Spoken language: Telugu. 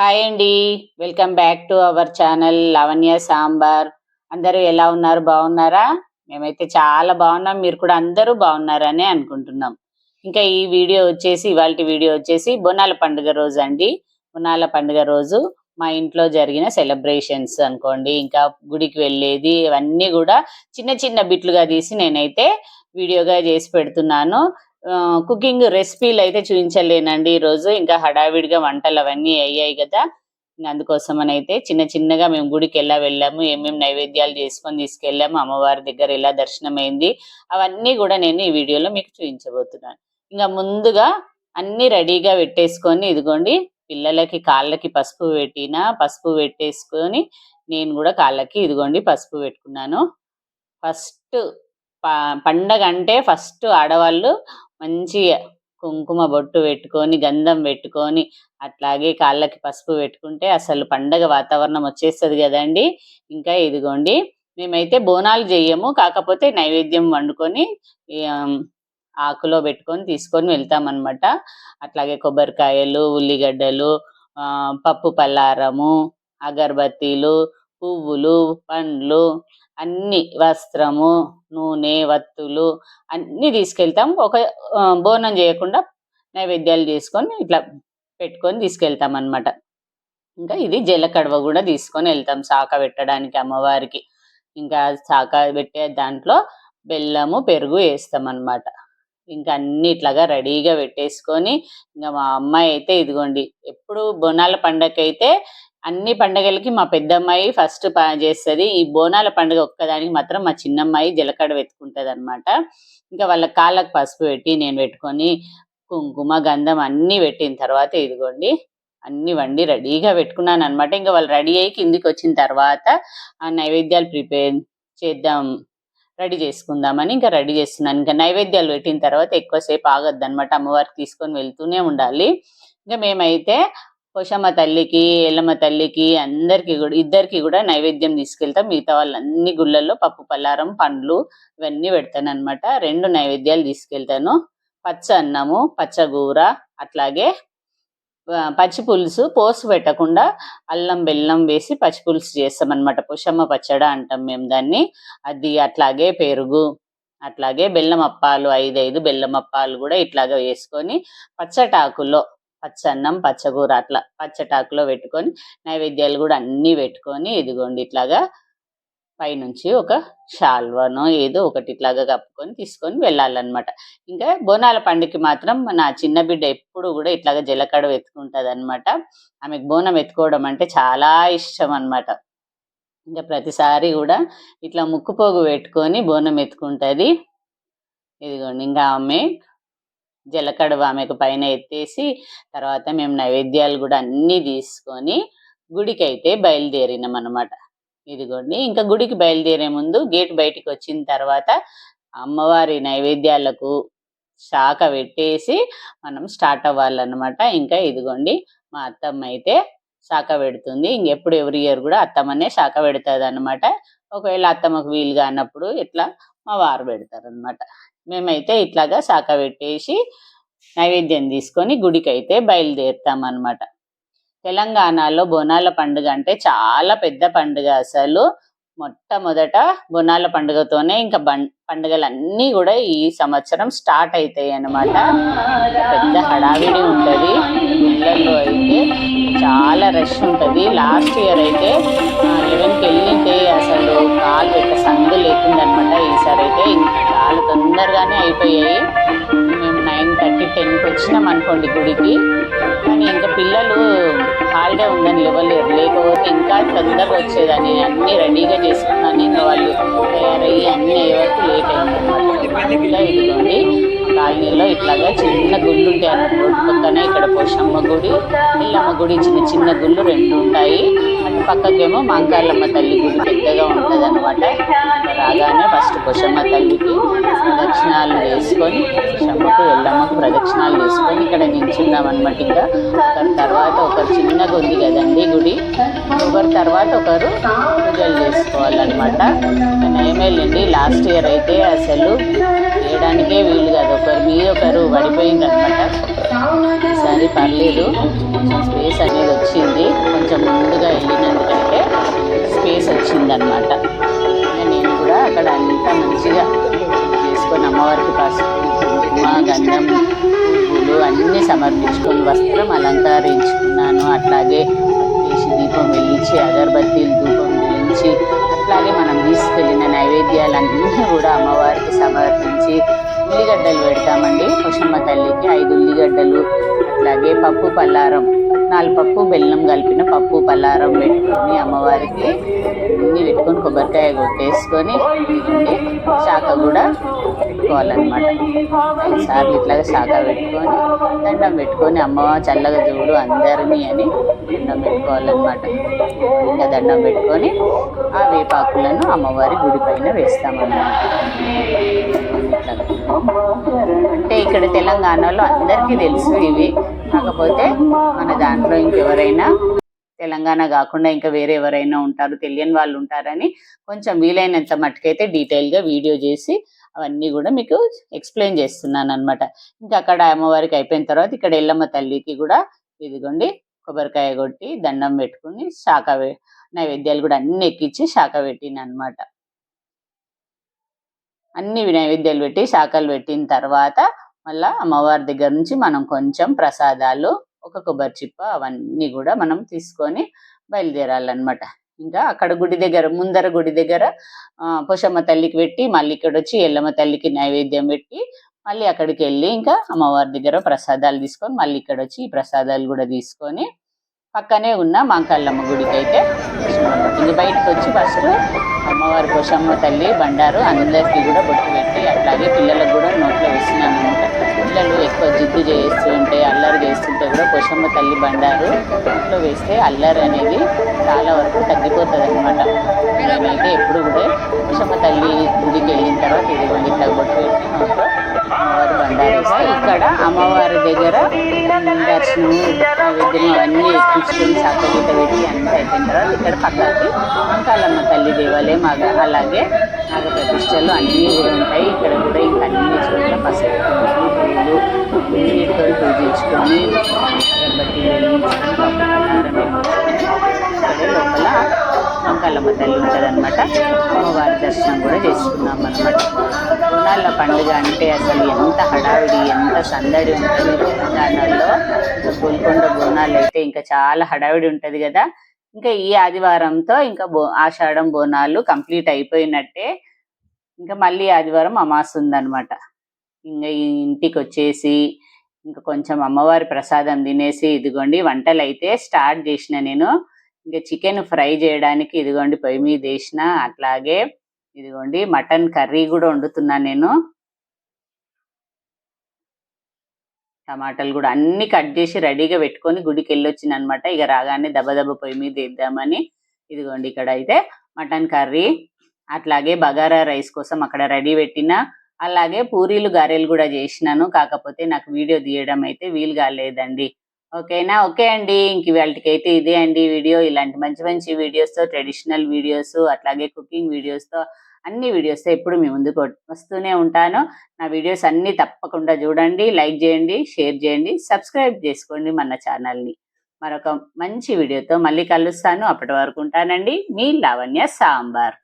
హాయ్ అండి welcome back to our channel Lavanya sambar అందరూ ఎలా ఉన్నారు? బాగున్నారా? మేమైతే చాలా బాగున్నాం. మీరు కూడా అందరూ బాగున్నారని అనుకుంటున్నాం. ఇంకా ఈ వీడియో వచ్చేసి ఇవాళ వీడియో వచ్చేసి బోనాల పండుగ రోజు అండి. బొనాల పండుగ రోజు మా ఇంట్లో జరిగిన సెలబ్రేషన్స్ అనుకోండి. ఇంకా గుడికి వెళ్ళేది ఇవన్నీ కూడా చిన్న చిన్న బిట్లుగా తీసి నేనైతే వీడియోగా చేసి పెడుతున్నాను. కుకింగ్ రెసిపీలు అయితే చూపించలేనండి ఈరోజు. ఇంకా హడావిడిగా వంటలు అవన్నీ అయ్యాయి కదా. అందుకోసమని అందుకోసం అని అయితే చిన్న చిన్నగా మేము గుడికి ఎలా వెళ్ళాము ఏమేమి నైవేద్యాలు చేసుకొని తీసుకెళ్ళాము అమ్మవారి దగ్గర ఎలా దర్శనం అయింది అవన్నీ కూడా నేను ఈ వీడియోలో మీకు చూపించబోతున్నాను. ఇంకా ముందుగా అన్ని రెడీగా పెట్టేసుకొని ఇదిగోండి పిల్లలకి కాళ్ళకి పసుపు పెట్టిన పసుపు పెట్టేసుకొని నేను కూడా కాళ్ళకి ఇదిగోండి పసుపు పెట్టుకున్నాను. ఫస్ట్ పండగ అంటే ఫస్ట్ ఆడవాళ్ళు మంచిగా కుంకుమ బొట్టు పెట్టుకొని గంధం పెట్టుకొని అట్లాగే కాళ్ళకి పసుపు పెట్టుకుంటే అసలు పండగ వాతావరణం వచ్చేస్తుంది కదండి. ఇంకా ఇదిగోండి మేమైతే బోనాలు చెయ్యము కాకపోతే నైవేద్యం వండుకొని ఆకులో పెట్టుకొని తీసుకొని వెళ్తామన్నమాట. అట్లాగే కొబ్బరికాయలు ఉల్లిగడ్డలు పప్పు పల్లారము అగరబత్తీలు పువ్వులు పండ్లు అన్ని వస్త్రము నూనె వత్తులు అన్నీ తీసుకెళ్తాం. ఒక బోనం చేయకుండా నైవేద్యాలు చేసుకొని ఇట్లా పెట్టుకొని తీసుకెళ్తాం అనమాట ఇంకా ఇది జలకడవ కూడా తీసుకొని వెళ్తాం శాఖ పెట్టడానికి అమ్మవారికి. ఇంకా శాఖ పెట్టే దాంట్లో బెల్లము పెరుగు వేస్తాం అన్నమాట ఇంకా అన్ని ఇట్లాగా రెడీగా పెట్టేసుకొని ఇంకా మా అమ్మాయి అయితే ఇదిగోండి ఎప్పుడు బోనాల పండగ అయితే అన్ని పండగలకి మా పెద్దమ్మాయి ఫస్ట్ చేస్తుంది. ఈ బోనాల పండుగ ఒక్కదానికి మాత్రం మా చిన్నమ్మాయి జలకడ వెతుకుంటది అనమాట ఇంకా వాళ్ళ కాళ్ళకు పసుపు పెట్టి నేను పెట్టుకొని కుంకుమ గంధం అన్ని పెట్టిన తర్వాత ఇదిగోండి అన్ని వండి రెడీగా పెట్టుకున్నాను అనమాట ఇంకా వాళ్ళు రెడీ అయ్యి కిందికి వచ్చిన తర్వాత ఆ నైవేద్యాలు ప్రిపేర్ చేద్దాం రెడీ చేసుకుందామని ఇంకా రెడీ చేస్తున్నాను. ఇంకా నైవేద్యాలు పెట్టిన తర్వాత ఎక్కువసేపు ఆగద్దు అనమాట అమ్మవారికి తీసుకొని వెళ్తూనే ఉండాలి. ఇంకా మేమైతే పోషమ్మ తల్లికి ఎల్లమ్మ తల్లికి అందరికి కూడా ఇద్దరికి కూడా నైవేద్యం తీసుకెళ్తాం. మిగతా వాళ్ళన్ని గుళ్ళల్లో పప్పు పల్లారం పండ్లు ఇవన్నీ పెడతాను అనమాట రెండు నైవేద్యాలు తీసుకెళ్తాను. పచ్చ అన్నము పచ్చగూర అట్లాగే పచ్చి పులుసు పోసు పెట్టకుండా అల్లం బెల్లం వేసి పచ్చి పులుసు చేస్తాం అనమాట పుషమ్మ పచ్చడ అంటాం మేము దాన్ని. అది అట్లాగే పెరుగు అట్లాగే బెల్లం అప్పాలు ఐదైదు బెల్లం అప్పాలు కూడా ఇట్లాగా వేసుకొని పచ్చటాకులో పచ్చన్నం పచ్చగూర అట్లా పచ్చటాకులో పెట్టుకొని నైవేద్యాలు కూడా అన్నీ పెట్టుకొని ఇదిగోండి ఇట్లాగా పైనుంచి ఒక షాల్వనో ఏదో ఒకటి ఇట్లాగా కప్పుకొని తీసుకొని వెళ్ళాలన్నమాట. ఇంకా బోనాల పండుగకి మాత్రం నా చిన్న బిడ్డ ఎప్పుడు కూడా ఇట్లాగా జలకడ ఎత్తుకుంటుంది అనమాట ఆమెకు బోనం ఎత్తుకోవడం అంటే చాలా ఇష్టం అనమాట ఇంకా ప్రతిసారి కూడా ఇట్లా ముక్కుపోగు పెట్టుకొని బోనం ఎత్తుకుంటుంది ఇదిగోండి ఇంకా ఆమె జలకడవ ఆమెకు పైన ఎత్తేసి తర్వాత మేము నైవేద్యాలు కూడా అన్నీ తీసుకొని గుడికి అయితే బయలుదేరినాం అనమాట ఇదిగోండి ఇంకా గుడికి బయలుదేరే ముందు గేట్ బయటికి వచ్చిన తర్వాత అమ్మవారి నైవేద్యాలకు శాఖ పెట్టేసి మనం స్టార్ట్ అవ్వాలన్నమాట. ఇంకా ఇదిగోండి మా అత్తమ్మ అయితే శాఖ పెడుతుంది. ఇంకెప్పుడు ఎవ్రీ ఇయర్ కూడా అత్తమ్మనే శాఖ పెడుతుంది అనమాట ఒకవేళ అత్తమ్మకు వీలుగా అన్నప్పుడు ఇట్లా మా వారు పెడతారనమాట మేమైతే ఇట్లాగా శాఖ పెట్టేసి నైవేద్యం తీసుకొని గుడికి అయితే బయలుదేరుతాం అనమాట తెలంగాణలో బోనాల పండుగ అంటే చాలా పెద్ద పండుగ అసలు. మొట్టమొదట బోనాల పండుగతోనే ఇంకా బం పండుగలన్నీ కూడా ఈ సంవత్సరం స్టార్ట్ అవుతాయి అన్నమాట పెద్ద హడావిడి ఉంటుంది. ఇళ్ళల్లో అయితే చాలా రష్ ఉంటుంది. లాస్ట్ ఇయర్ అయితే లెవెన్కి వెళ్ళింటే అసలు కాలు పెట్ట సందు లేకుందనమాట ఈసారి అయితే. చాలా తొందరగానే అయిపోయాయి. మేము నైన్ థర్టీ టెన్కి వచ్చినాం అనుకోండి గుడికి. కానీ ఇంకా పిల్లలు హాలిడే ఉందని ఇవ్వలేరు. లేకపోతే ఇంకా తొందరగా వచ్చేదాన్ని. అన్నీ రెడీగా చేసుకున్నాను. ఇంకా వాళ్ళు తయారయ్యి అన్నీ అయ్యే వరకు లేట్ అయింది ఇలా ఇదిగోండి కాలనీలో ఇట్లాగా చిన్న గుళ్ళు ఉంటాయి అన్నమాట. రోడ్డు పక్కన ఇక్కడ పోషమ్మ గుడి ఎల్లమ్మ గుడి చిన్న చిన్న గుళ్ళు రెండు ఉంటాయి. అటు పక్కకేమో మాంకాళ్ళమ్మ తల్లి గుడి పెద్దగా ఉంటుంది అనమాట రాగానే ఫస్ట్ పోషమ్మ తల్లికి ప్రదక్షిణాలు వేసుకొని పోషమ్మకు ఎల్లమ్మకు ప్రదక్షిణాలు వేసుకొని ఇక్కడ నిల్చున్నాం అనమాట ఇంకా. ఒకరి తర్వాత ఒకరు చిన్నగా ఉంది కదండి గుడి. ఒకరి తర్వాత ఒకరు పూజలు చేసుకోవాలన్నమాట. నయమేళ్ళండి లాస్ట్ ఇయర్ అయితే అసలు చేయడానికే వీలు కాదు. ఒకరి మీద ఒకరు పడిపోయింది అనమాట ఈసారి పర్లేదు. కొంచెం స్పేస్ అనేది వచ్చింది. కొంచెం ముందుగా వెళ్ళినందుకంటే స్పేస్ వచ్చిందనమాట అనమాట నేను కూడా అక్కడ అంతా మంచిగా చేసుకొని అమ్మవారికి పసుపు కుంకుమ గంధం పువ్వులు అన్నీ సమర్పించుకొని వస్త్రం అలంకరించుకున్నాను. అట్లాగే వేసి దీపం వెలిగించి అగరబత్తీలు ధూపం వెలిగించి అట్లాగే మనం తీసుకెళ్ళిన నైవేద్యాలన్నీ కూడా అమ్మవారి అమ్మవారికి సమర్పించి ఉల్లిగడ్డలు పెడతామండి. పుషమ్మ తల్లికి ఐదు ఉల్లిగడ్డలు అట్లాగే పప్పు పల్లారం. నాలుగు పప్పు బెల్లం కలిపిన పప్పు పల్లారం పెట్టుకుని అమ్మవారికి పెట్టుకొని కొబ్బరికాయ కొట్టేసుకొని శాఖ కూడా పెట్టుకోవాలన్నమాట ఐదు సార్లు ఇట్లాగా శాఖ పెట్టుకొని దండం పెట్టుకొని అమ్మ చల్లగా చూడు అందరినీ అని దండం పెట్టుకోవాలన్నమాట. ఇంకా దండం పెట్టుకొని ఆ వేపాకులను అమ్మవారి గుడి పైన వేస్తామన్నమాట. అంటే ఇక్కడ తెలంగాణలో అందరికీ తెలుసు ఇవి. కాకపోతే మన దాంట్లో ఇంకెవరైనా తెలంగాణ కాకుండా ఇంకా వేరే ఎవరైనా ఉంటారు తెలియని వాళ్ళు ఉంటారని కొంచెం వీలైనంత మట్టుకైతే డీటెయిల్గా వీడియో చేసి అవన్నీ కూడా మీకు ఎక్స్ప్లెయిన్ చేస్తున్నాను అనమాట ఇంకా అక్కడ అమ్మవారికి అయిపోయిన తర్వాత ఇక్కడ ఎల్లమ్మ తల్లికి కూడా ఇదిగోండి కొబ్బరికాయ కొట్టి దండం పెట్టుకుని శాఖ నైవేద్యాలు కూడా అన్ని ఎక్కించి శాఖ పెట్టిన అనమాట అన్ని నైవేద్యాలు పెట్టి శాఖలు పెట్టిన తర్వాత మళ్ళీ అమ్మవారి దగ్గర నుంచి మనం కొంచెం ప్రసాదాలు ఒక కొబ్బరి చిప్ప అవన్నీ కూడా మనం తీసుకొని బయలుదేరాలన్నమాట. ఇంకా అక్కడ గుడి దగ్గర ముందర గుడి దగ్గర ఆ, పోషమ్మ తల్లికి పెట్టి మళ్ళీ ఇక్కడ వచ్చి ఎల్లమ్మ తల్లికి నైవేద్యం పెట్టి మళ్ళీ అక్కడికి వెళ్ళి ఇంకా అమ్మవారి దగ్గర ప్రసాదాలు తీసుకొని మళ్ళీ ఇక్కడ వచ్చి ఈ ప్రసాదాలు కూడా తీసుకొని పక్కనే ఉన్న మాంకాళ్ళమ్మ గుడికి అయితే ఇంక బయటకు వచ్చి ఫస్ట్ అమ్మవారి పోషమ్మ తల్లి బండారు అందరికీ కూడా బొట్టు పెట్టి అట్లాగే పిల్లలకు కూడా నోట్లో వేసినాను అనమాట పిల్లలు ఎక్కువ జిద్దు చేస్తూ ఉంటే అల్లరి తల్లి బండారు ఇంట్లో వేస్తే అల్లరి అనేది చాలా వరకు తగ్గిపోతుంది అనమాట నేనైతే ఎప్పుడు కూడా పోషమ్మ తల్లి గుడికి వెళ్ళిన తర్వాత ఇది ఇట్లా బొట్టు పెట్టి నోట్లో ఇక్కడ అమ్మవారి దగ్గర దర్శనం నైవేద్యం అవన్నీ ఎక్కించుకొని చక్కగిట పెట్టి అంతా అయిపోయిన తర్వాత ఇక్కడ పక్కకి అంకాలమ్మ తల్లి దేవాలయం అగ- అలాగే నాగ ప్రతిష్టలు అన్నీ కూడా ఉంటాయి. ఇక్కడ కూడా ఇంకా అన్ని చోట్ల పసుపు పూలు నీటితో పూజించుకొని అగరబత్తి వెలిగించుకొని అంకాలమ్మ తల్లి ఉంటుందన్నమాట అమ్మవారి దర్శనం కూడా చేసుకున్నాం అనమాట బోనాల పండుగ అంటే అసలు ఎంత హడావిడి ఎంత సందడి ఉంటుంది. తెలంగాణలో గోల్కొండ బోనాలు అయితే ఇంకా చాలా హడావిడి ఉంటది కదా. ఇంకా ఈ ఆదివారంతో ఇంకా బో ఆషాఢం బోనాలు కంప్లీట్ అయిపోయినట్టే ఇంకా మళ్ళీ ఆదివారం అమాస్ ఉందన్నమాట. ఇంకా ఈ ఇంటికి వచ్చేసి ఇంకా కొంచెం అమ్మవారి ప్రసాదం తినేసి ఇదిగోండి వంటలు అయితే స్టార్ట్ చేసిన నేను. ఇంకా చికెన్ ఫ్రై చేయడానికి ఇదిగోండి పొయ్యి మీద వేసిన అట్లాగే ఇదిగోండి మటన్ కర్రీ కూడా వండుతున్నాను నేను. టమాటాలు కూడా అన్ని కట్ చేసి రెడీగా పెట్టుకొని గుడికి వెళ్ళొచ్చింది అనమాట ఇక రాగానే దబదబ పొయ్యి మీద వేద్దామని ఇదిగోండి ఇక్కడ అయితే మటన్ కర్రీ అట్లాగే బగారా రైస్ కోసం అక్కడ రెడీ పెట్టిన అలాగే పూరీలు గారెలు కూడా చేసినాను. కాకపోతే నాకు వీడియో తీయడం అయితే వీలు కాలేదండి ఓకేనా? ఓకే అండి. ఇంక వాళ్ళకైతే ఇదే అండి వీడియో. ఇలాంటి మంచి మంచి వీడియోస్తో ట్రెడిషనల్ వీడియోస్ అట్లాగే కుకింగ్ వీడియోస్తో అన్ని వీడియోస్ ఎప్పుడు మీ ముందుకు వస్తూనే ఉంటాను. నా వీడియోస్ అన్ని తప్పకుండా చూడండి లైక్ చేయండి షేర్ చేయండి సబ్స్క్రైబ్ చేసుకోండి మన ఛానల్ని. మరొక మంచి వీడియోతో మళ్ళీ కలుస్తాను. అప్పటి వరకు ఉంటానండి. మీ లావణ్య సాంబార్.